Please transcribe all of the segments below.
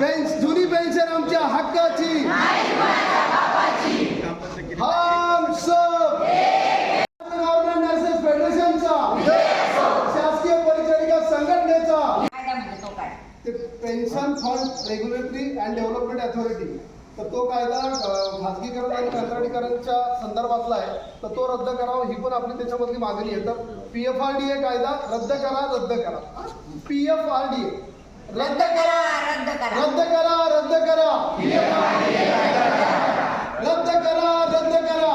Bench जुनी pension आमच्या हक्काची. हम सब. नर्सेस शासकीय परिचारिका संघटनेचा. Pension fund regulatory and development authority तर तो कायदा खाजगीकरण आणि कंत्राटीकरणच्या संदर्भातला आहे. तर तो रद्द करावा ही पण आपली त्याच्यामधली मागणी आहे. तर P F R D A कायदा रद्द करा रद्द करा. P F R D A रद्द करा. करा रद्द करा रद्द करा। रद्द करा रद्द करा।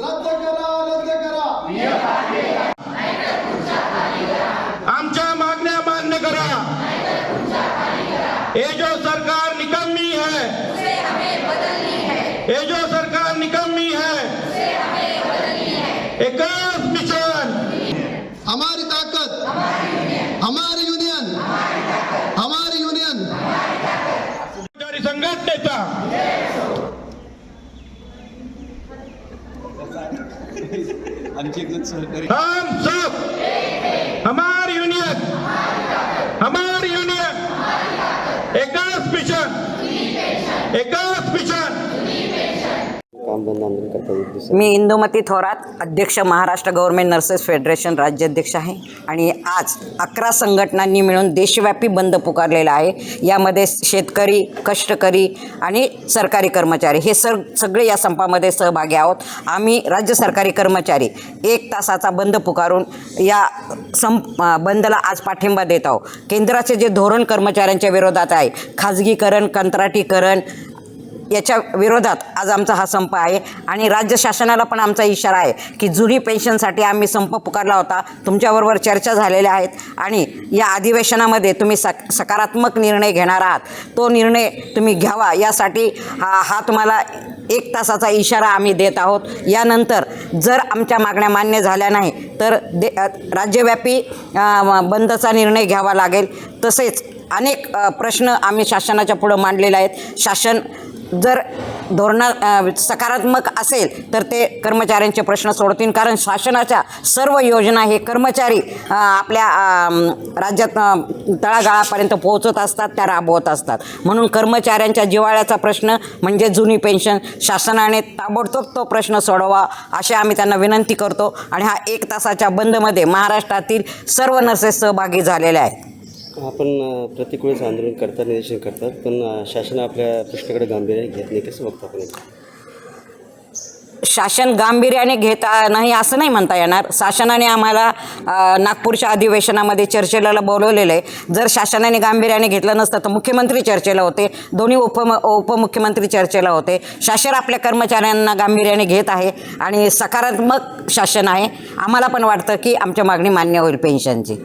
रद्द करा रद्द करा। आमच्या मागण्या मान्य करा। ये जो सरकार निकम्मी है उसे हमें बदलनी है। ये जो सरकार निकम्मी है उसे हमें बदलनी है। एकच मिशन। हमारी ताकत हमारी आमची एकजण सहकारी. हमार युनियन हमार युनियन एकाच मिशन एकाच मिशन बंद आंदोलन करता येईल दुसरं. मी इंदुमती थोरात अध्यक्ष महाराष्ट्र गव्हर्नमेंट नर्सेस फेडरेशन राज्याध्यक्ष आहे. आणि आज अकरा संघटनांनी मिळून देशव्यापी बंद पुकारलेला आहे. यामध्ये शेतकरी कष्टकरी आणि सरकारी कर्मचारी. हे सर सगळे या संपामध्ये सहभागी आहोत. आम्ही राज्य सरकारी कर्मचारी एक तासाचा बंद पुकारून या संप बंदला आज पाठिंबा देत आहोत. केंद्राचे जे धोरण कर्मचाऱ्यांच्या विरोधात आहे खाजगीकरण कंत्राटीकरण याच्या विरोधात आज आमचा हा संप आहे. आणि राज्य शासनाला पण आमचा इशारा आहे की जुनी पेन्शनसाठी आम्ही संप पुकारला होता. तुमच्याबरोबर चर्चा झालेल्या आहेत. आणि या अधिवेशनामध्ये तुम्ही सक सकारात्मक निर्णय घेणार आहात. तो निर्णय तुम्ही घ्यावा. यासाठी हा हा तुम्हाला एक तासाचा इशारा आम्ही देत आहोत. यानंतर जर आमच्या मागण्या मान्य झाल्या नाही तर दे राज्यव्यापी बंदचा निर्णय घ्यावा लागेल. तसेच अनेक प्रश्न आम्ही शासनाच्या पुढं मांडलेले आहेत. शासन जर धोरणा सकारात्मक असेल तर ते कर्मचाऱ्यांचे प्रश्न सोडतील. कारण शासनाच्या सर्व योजना हे कर्मचारी आपल्या राज्यात तळागाळापर्यंत पोहोचत असतात त्या राबवत असतात. म्हणून कर्मचाऱ्यांच्या जिवाळ्याचा प्रश्न म्हणजे जुनी पेन्शन शासनाने ताबडतोब तो प्रश्न सोडवा असे आम्ही त्यांना विनंती करतो. आणि हा एक तासाच्या बंदमध्ये महाराष्ट्रातील सर्व नर्सेस सहभागी झालेल्या आहेत. आपण प्रतिकूळच आंदोलन करतात निदर्शन करतात पण शासन आपल्या प्रश्नाकडे गांभीर्याने घेत नाही. कसं बघतो आपण शासन गांभीर्याने घेत नाही असं नाही म्हणता येणार. शासनाने आम्हाला नागपूरच्या अधिवेशनामध्ये चर्चेला बोलवलेलं आहे. जर शासनाने गांभीर्याने घेतलं नसतं तर मुख्यमंत्री चर्चेला होते. दोन्ही उपम उपमुख्यमंत्री चर्चेला होते. शासन आपल्या कर्मचाऱ्यांना गांभीर्याने घेत आहे आणि सकारात्मक शासन आहे. आम्हाला पण वाटतं की आमच्या मागणी मान्य होईल पेन्शनची.